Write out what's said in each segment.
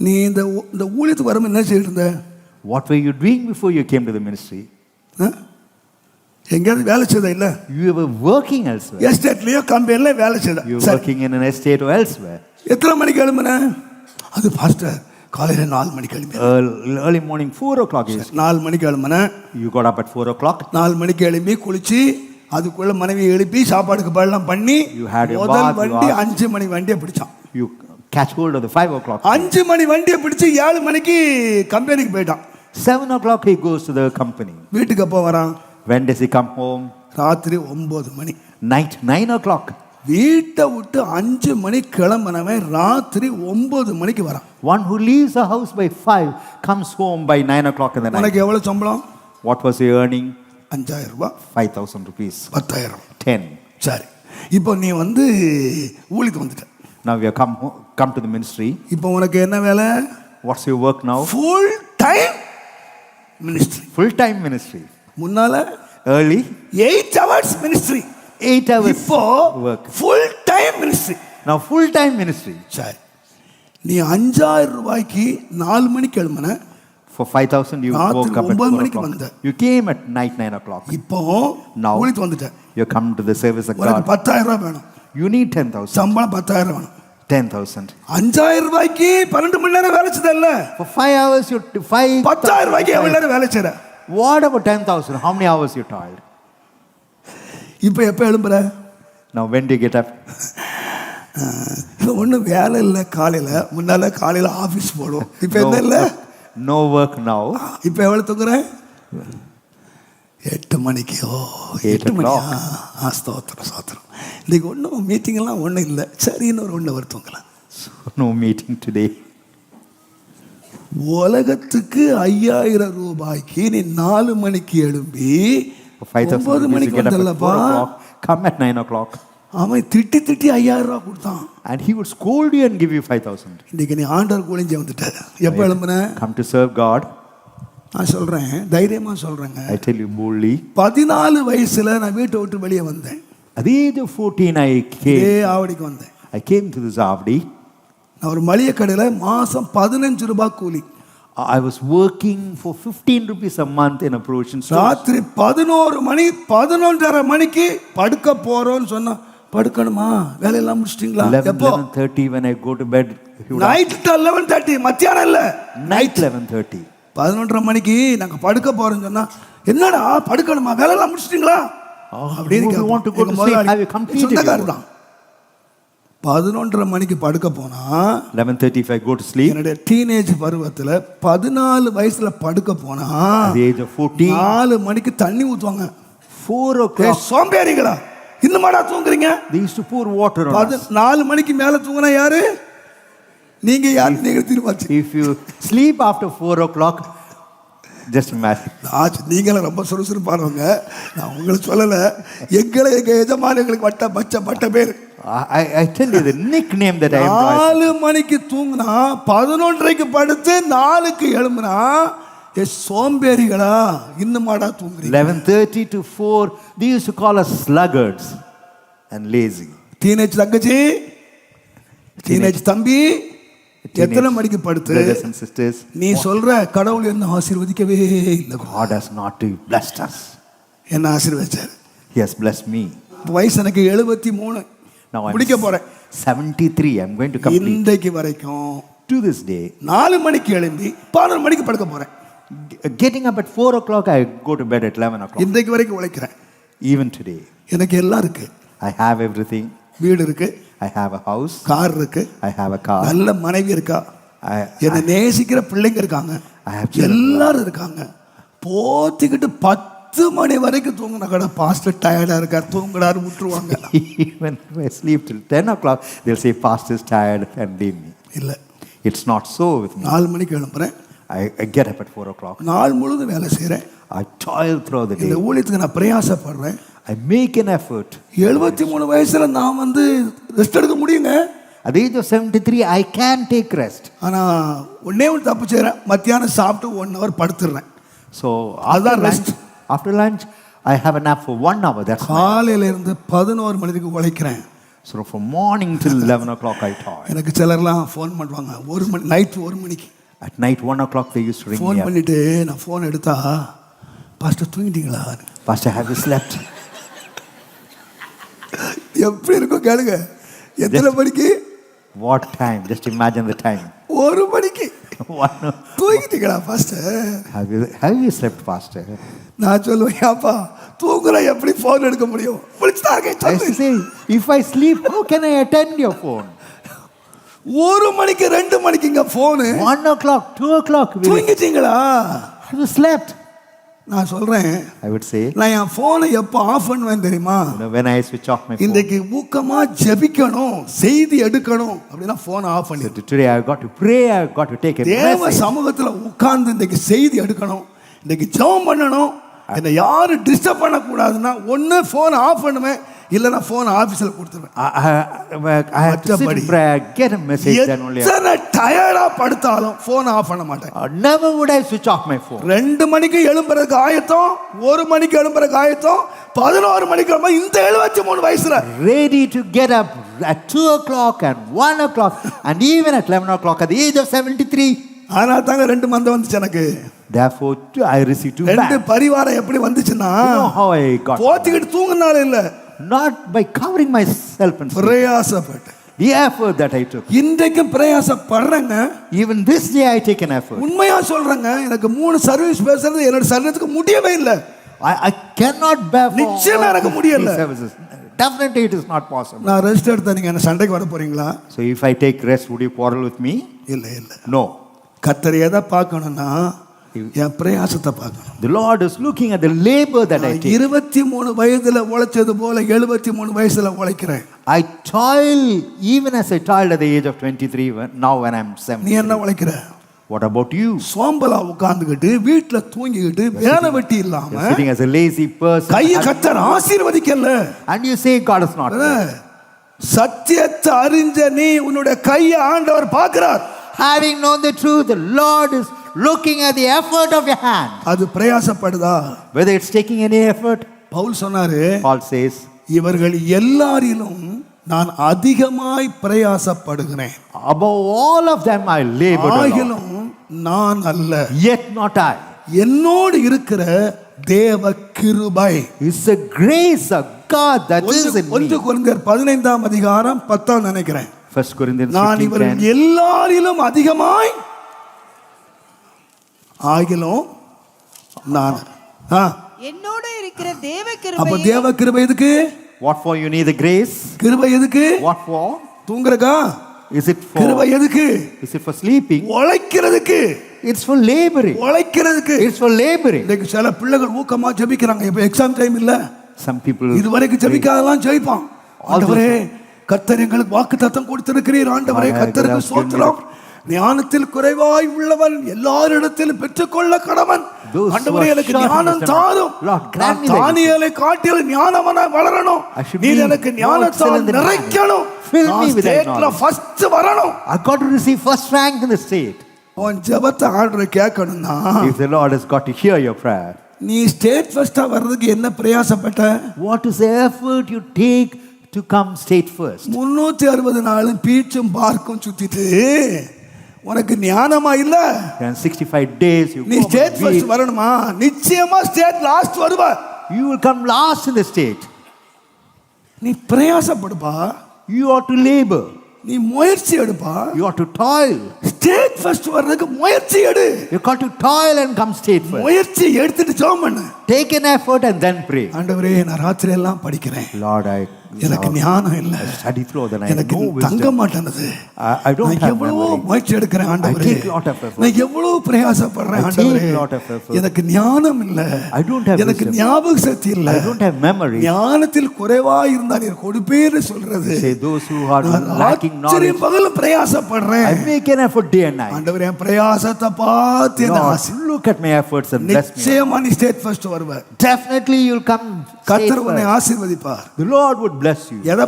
நீ இந்த இந்த ஊழியத்துக்கு வரும்போது என்ன செய்யிட்டு இருந்த were you doing before you came to the ministry? ஆ? எங்கேயாவது வேலை செய்த இல்லை You were working elsewhere. எஸ்டேட்லயோ கம்பெனில வேலை செய்த சரி working in an estate or elsewhere. எத்தனை மணிக்கு எழும்புன அது பாஸ்டர் காலையில் நாலு மணிக்கு எழும்பி Early, early morning, 4 o'clock. Is, நாலு மணிக்கு எழும்புன you got up at 4 o'clock. நாலு மணிக்கு எழும்பி குளிச்சு அதுக்குள்ள மனைவி எழுப்பி சாப்பாடுக்கு பழம் பண்ணி முதல் வண்டி அஞ்சு மணி வண்டியை பிடிச்சான் You catch hold of the 5 o'clock. அஞ்சு மணி வண்டியை பிடிச்சு ஏழு மணிக்கு கம்பெனிக்கு போயிட்டான் 7 o'clock he goes to the company. வீட்டுக்கு எப்போ வரான் When does he come home? ராத்திரி ஒன்பது மணி Night 9 o'clock. வீட்டை விட்டு அஞ்சு மணி கிளம்புனவன் ராத்திரி ஒன்பது மணிக்கு வரான் One who leaves the house by 5 comes home by 9 o'clock in the night. உனக்கு எவ்வளவு சம்பளம் What was he earning? அஞ்சாயிரம் ரூபாய் 5,000 rupees. பத்தாயிரம் 10. சரி இப்போ நீ வந்து ஊழிக்கு வந்துட்ட Now have come, ho- come to the ministry. இப்போ உனக்கு என்ன வேலை What's your work now? Full time ministry Full time ministry. முன்னால Early, eight hours ministry 8 hours இப்போ work. Full time ministry Now full time ministry. சரி நீ அஞ்சாயிரம் ரூபாய்க்கு நாலு மணிக்கு எழுமன For 5,000 you ராத்திரி woke up at ஒன்பது 4 மணிக்கு. வந்த. You came at night 9 o'clock. இப்போ Now. ஊழித்து வந்துட்ட You come to the service of உனக்கு God. பத்தாயிரம் ரூபாய் வேணும் You need 10,000. சம்பளம் பத்தாயிரம் வேணும் 10,000. அஞ்சாயிரம் ரூபாய்க்கு பன்னெண்டு மணி நேரம் வேலை செய்தல்ல For 5 hours you t- 5 பத்தாயிரம் ரூபாய்க்கு எவ்வளவு நேரம் வேலை about 10,000? How many hours you toiled? இப்போ எப்போ எழும்புற Now when do you get up? இப்போ ஒன்றும் வேலை இல்லை காலையில் முன்னால காலையில் ஆஃபீஸ் போடும் இப்போ என்ன இல்லை no work now. இப்போ எவ்வளோ தூங்குறேன் எட்டு மணிக்கு ஓ எட்டு மணி. ஆ ஸ்தோத்திரம் ஸ்தோத்திரம் இன்னைக்கு ஒன்றும் மீட்டிங்கெல்லாம் ஒன்றும் இல்லை சரின்னு ஒரு ஒன்று So no meeting today. உலகத்துக்கு ஐயாயிரம் ரூபாய்க்கு நீ நாலு மணிக்கு எழும்பி For 5,000 ஒன்பது மணிக்கு get up at 4 வந்தல்லப்பா o'clock. Come at 9 o'clock. அவன் திட்டி திட்டி ஐயாயிரம் ரூபா கொடுத்தான் And he would scold you and give you 5,000. இன்னைக்கு நீ ஆண்டவர் குளிஞ்ச வந்துட்ட எப்போ எழும்புன Come to serve God. நான் சொல்கிறேன் தைரியமாக சொல்கிறேங்க I tell you boldly. பதினாலு வயசுல நான் வீட்டை விட்டு வெளியே வந்தேன் of 14, I இதே came. ஆவடிக்கு வந்தேன் I came to this Avdi. நான் ஒரு மளிகை கடையில் மாதம் பதினஞ்சு ரூபாய் கூலி I was working for 15 rupees a month in a provision store. ராத்திரி பதினோரு மணி பதினொன்றரை மணிக்கு படுக்க போறோம்னு சொன்னா படுக்கணுமா வேலையெல்லாம் முடிச்சிட்டிங்களா 11, எப்போ 11.30 when I go to bed. He would night eleven thirty மத்தியானம் இல்ல ask, night 11.30. பதினொன்றரை மணிக்கு நாங்க படுக்க போறோம்னு சொன்னா என்னடா படுக்கணுமா? வேலையெல்லாம் முடிச்சிட்டிங்களா? அப்படின்னு சொந்தக்காரர்? தான். பதினொன்றரை மணிக்கு படுக்க போனா 11.30 if I go to sleep. என்னுடைய டீனேஜ் பருவத்துல பதினாலு வயசுல படுக்க போனா At the age of 14, நாலு மணிக்கு தண்ணி ஊத்துவாங்க. 4 ஏய், o'clock, சோம்பேறிகளா? இன்னுமாடா தூங்குறீங்க? Water on பது us. நாலு மணிக்கு மேல தூங்கினா யாரு? நீங்க யாரு நீங்க திரும்பாச்சு If you sleep after 4 o'clock, just imagine. ஆச்சு நீங்களும் ரொம்ப சுறுசுறுப்பானவங்க நான் உங்களை சொல்லல எங்களை எங்க எஜமானங்களுக்கு வட்ட பச்சை பட்ட பேர் the nickname that I employ. நாலு மணிக்கு தூங்குனா பதினொன்றரைக்கு படுத்து நாலுக்கு எழும்புனா ஏ சோம்பேறிகளா இன்னுமாடா தூங்குறீங்க 11.30 to 4, they used to call us sluggards and lazy. Teenage தங்கச்சி டீனேஜ் தம்பி எத்தனை மணிக்கு படுத்து sisters, நீ சொல்ற கடவுள் என்ன ஆசீர்வதிக்கவே இல்லை God has not blessed us. என்ன ஆசீர்வதிச்சார் He has blessed me. வயசு எனக்கு எழுபத்தி மூணு I'm முடிக்க போறேன் 73. I'm going to complete இன்றைக்கு வரைக்கும் to this day. நாலு மணிக்கு எழும்பி பதினொரு மணிக்கு படுக்க போறேன் G- Getting up at 4 o'clock, I go to bed at 11 o'clock. இன்றைக்கு வரைக்கும் உழைக்கிறேன் Even today, எனக்கு எல்லாம் இருக்கு I have everything. வீடு இருக்கு I have a house. Car இருக்கு I have a car. நல்ல மனைவி இருக்கா என்னை நேசிக்கிற பிள்ளைங்க இருக்காங்க. எல்லாரும் இருக்காங்க போத்திக்கிட்டு பத்து மணி வரைக்கும் தூங்கின கடை பாஸ்டர் டயர்டா இருக்கார் தூங்குடாரு விட்டுருவாங்க sleep till 10 o'clock, they'll say, Pastor is tired and leave me. இல்ல so with me. நாலு மணிக்கு I get up at 4 o'clock. நாள் முழுதும் வேலை செய்கிறேன் I toil throughout the இந்த. ஊழியத்துக்கு நான் பிரயாசப்படுறேன் I make an effort. எழுபத்தி மூணு வயசுல நான் வந்து ரெஸ்ட் எடுக்க முடியுங்க At the age of 73, I can take rest. ஆனா ஒன்னே ஒன்று தப்பு செய்கிறேன் மத்தியானம் சாப்பிட்டு ஒன் ஹவர் படுத்துடுறேன் So after அதான் lunch, rest. after lunch, I have a nap for one hour. That's my- காலையில இருந்து பதினோரு மணிக்கு உழைக்கிறேன் So from morning till 11 o'clock, I toil. எனக்கு சிலர்லாம் ஃபோன் பண்ணுவாங்க ஒரு மணி நைட் ஒரு மணிக்கு At night, 1 o'clock, they used to ring phone. பண்ணிட்டு நான் ஃபோன் எடுத்தா பாஸ்டர் தூங்கிட்டீங்களா Pastor, have you slept? எப்படி இருக்கும் கேளுங்க எத்தனை மணிக்கு What time? Just imagine the time. ஒரு மணிக்கு தூங்கிட்டீங்களா pastor have, you, have you slept, Pastor? நான் சொல்லுவேன் ஏப்பா தூங்குற எப்படி ஃபோன் எடுக்க முடியும் பிடிச்சுதான் இருக்கேன் I used to சொல்லு. say, if I I? ஒரு மணிக்கு ரெண்டு மணிக்குங்க ஃபோனு 1 o'clock, 2 o'clock. will- தூங்கிட்டீங்களா Have you slept? நான் சொல்றேன் I would say, நான் என் ஃபோனை எப்போ ஆஃப் பண்ணுவேன் தெரியுமா when I switch off my phone. இன்றைக்கு ஊக்கமா ஜெபிக்கணும் செய்தி எடுக்கணும் அப்படின்னா ஃபோனை ஆஃப் பண்ணி Today I've got to pray, I've got to take a தேவ. சமூகத்துல உட்கார்ந்து இன்னைக்கு செய்தி எடுக்கணும் இன்னைக்கு ஜெபம் பண்ணணும் என்னை யாரும் டிஸ்டர்ப் பண்ணக்கூடாதுன்னா ஒன்று ஃபோன் ஆஃப் பண்ணுவேன் இல்லைன்னா ஃபோன் ஆஃபீஸில் கொடுத்துருவேன் I, I, I have to sit மற்றபடி in prayer, get a message, then only. I- எத்தனை டயர்டா படுத்தாலும் ஃபோன் ஆஃப் பண்ண மாட்டேன் never would I switch off my phone. ரெண்டு மணிக்கு எழும்புறதுக்கு ஆயத்தம் ஒரு மணிக்கு எழும்புறதுக்கு ஆயத்தம் பதினோரு மணிக்கு இந்த எழுபத்தி மூணு வயசுல Ready to get up at 2 o'clock and 1 o'clock and even at 11 o'clock at the age of 73. அதனால தாங்க ரெண்டு மந்தம் வந்துச்சு எனக்கு I received two ரெண்டு. பரிவாரம் எப்படி வந்துச்சுன்னா போத்திக்கிட்டு தூங்குனாலும் இல்ல Not by covering myself and sleep. பிரயாசப்பட்டு the effort that I took. இன்றைக்கும் பிரயாசப்படுறேங்க Even this day I take an effort. உண்மையா சொல்றேங்க எனக்கு மூணு சர்வீஸ் பேசுறது என்னோட சரீரத்துக்கு முடியவே இல்லை I, I cannot bear for நிச்சயமா எனக்கு முடியல. services. Definitely it is not possible. நான் ரெஸ்ட் எடுத்தா நீங்க என்ன சண்டைக்கு வர போறீங்களா So if I take rest, would you quarrel with me? இல்ல இல்ல No. கத்தர் எதை பார்க்கணும்னா என் பிரயாசத்தை பார்க்கணும் The Lord is looking at the labor that I take. இருபத்தி மூணு வயதுல உழைச்சது போல எழுபத்தி மூணு வயசுல உழைக்கிறேன் I toil even as I toiled at the age of 23, when, now when I'm நீ 70. என்ன உழைக்கிற What about you? சோம்பலா உட்கார்ந்துகிட்டு வீட்டுல தூங்கிக்கிட்டு வேலை வெட்டி இல்லாம sitting as a lazy person. கைய கத்தர் ஆசீர்வதிக்கல And you say God is not. சத்தியத்தை அறிஞ்ச நீ உன்னுடைய கையை ஆண்டவர் பார்க்கிறார் Having known the truth, the Lord is looking at the effort of your hand. அது பிரயாசப்படுதா Whether it's taking any effort, Pavul சொன்னாரு Paul says, இவர்கள் எல்லாரிலும் நான் அதிகமாய் பிரயாசப்படுகிறேன் above all of them I alone. ஆகிலும் நான் அல்ல Yet not I. என்னோடு இருக்கிற தேவ கிருபை It's the grace of God that is in ஒன்று me. குறைந்தர் பதினைந்தாம் அதிகாரம் பத்தாம் நினைக்கிறேன் First Corinthians நான் 15, இவர்கள் 10. எல்லாரிலும் அதிகமாய் ஆகிலும் நான் ஆ, என்னோடு இருக்கிற தேவ அப்ப கிருபை தேவ கிருபை எதுக்கு? What for you need the grace? கிருபை எதுக்கு? What for? தூங்குறக்கா? Is it கிருபை for எதுக்கு? Is it for sleeping? உழைக்கிறதுக்கு. It's for laboring. உழைக்கிறதுக்கு. It's for laboring. இன்னைக்கு சில பிள்ளைகள் ஊக்கமா ஜெபிக்கிறாங்க. இப்ப எக்ஸாம் டைம் இல்ல. Some people இதுவரைக்கும் ஜெபிக்காதெல்லாம் ஜெயிப்பான். ஆண்டவரே கர்த்தர் எங்களுக்கு வாக்கு தத்தம் கொடுத்திருக்கிறீர். ஆண்டவரே கர்த்தருக்கு சோத்திரம். ஞானத்தில் குறைவாய் உள்ளவன் எல்லாரிடத்திலும் பெற்றுக்கொள்ள கடவன் ஆண்டவரே எனக்கு ஞானம் தாரும் நான் தானியேலை காட்டில் ஞானவனா வளரணும் நீ எனக்கு ஞானத்தால் நிறைக்கணும் Fill me with knowledge. First வரணும் I got to receive first rank in the state. உன் ஜெபத்தை ஆண்டவரை கேட்கணும்னா If the Lord has got to hear your prayer, நீ ஸ்டேட் ஃபர்ஸ்டா வர்றதுக்கு என்ன பிரயாசப்பட்ட effort you take to come state first? முன்னூத்தி அறுபது நாளும் பீச்சும் பார்க்கும் சுத்திட்டு உனக்கு ஞானமா இல்ல And 65 days you நீ ஸ்டேட் ஃபர்ஸ்ட். வரணுமா நிச்சயமா ஸ்டேட் லாஸ்ட் வருவ You will come last in the state. நீ பிரயாசப்படுப்பா You ought to labor. நீ முயற்சி எடுப்பா You ought to toil. State first வர்றதுக்கு முயற்சி எடு You got to toil and come state first. முயற்சி எடுத்துட்டு ஜெபம் பண்ணு Take an effort and then pray. ஆண்டவரே நான் ராத்திரி எல்லாம் படிக்கிறேன் Lord, I எனக்கு ஞானம் இல்ல எனக்கு தங்க. மாட்டேனது எவ்வளவோ. முயற்சி எடுக்கிறேன் ஆண்டவரே. நான் எவ்வளவு பிரயாசப்படுறேன் ஆண்டவரே. எனக்கு ஞானம் இல்ல எனக்கு. ஞாபக சக்தி இல்ல. ஞானத்தில் குறைவா இருந்தா நீர் கொடுப்பேன்னு சொல்றது பகலும் பிரயாசப்படுறேன் I make an effort day and night. ஆண்டவரே என் பிரயாசத்தை பார்த்து என்ன look at my efforts and bless me. நிச்சயமா நீ ஸ்டேட் ஃபர்ஸ்ட் வருவ Definitely you'll come கத்தர் உன்னை. ஆசீர்வதிப்பார் The Lord would bless you. எதை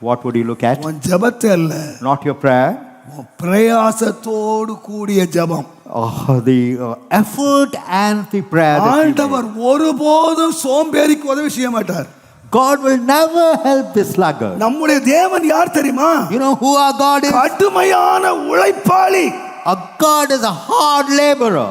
What would you look at? உன் ஜெபத்தை அல்ல Not your prayer, உன் பிரயாசத்தோடு கூடிய ஜெபம் oh, the uh, effort and the prayer. ஆண்டவர் ஒருபோதும் சோம்பேறிக்கு உதவி செய்ய மாட்டார் God will never help the sluggard. நம்முடைய தேவன் யார் தெரியுமா You know who our God is? கடுமையான உழைப்பாளி A God is a hard laborer.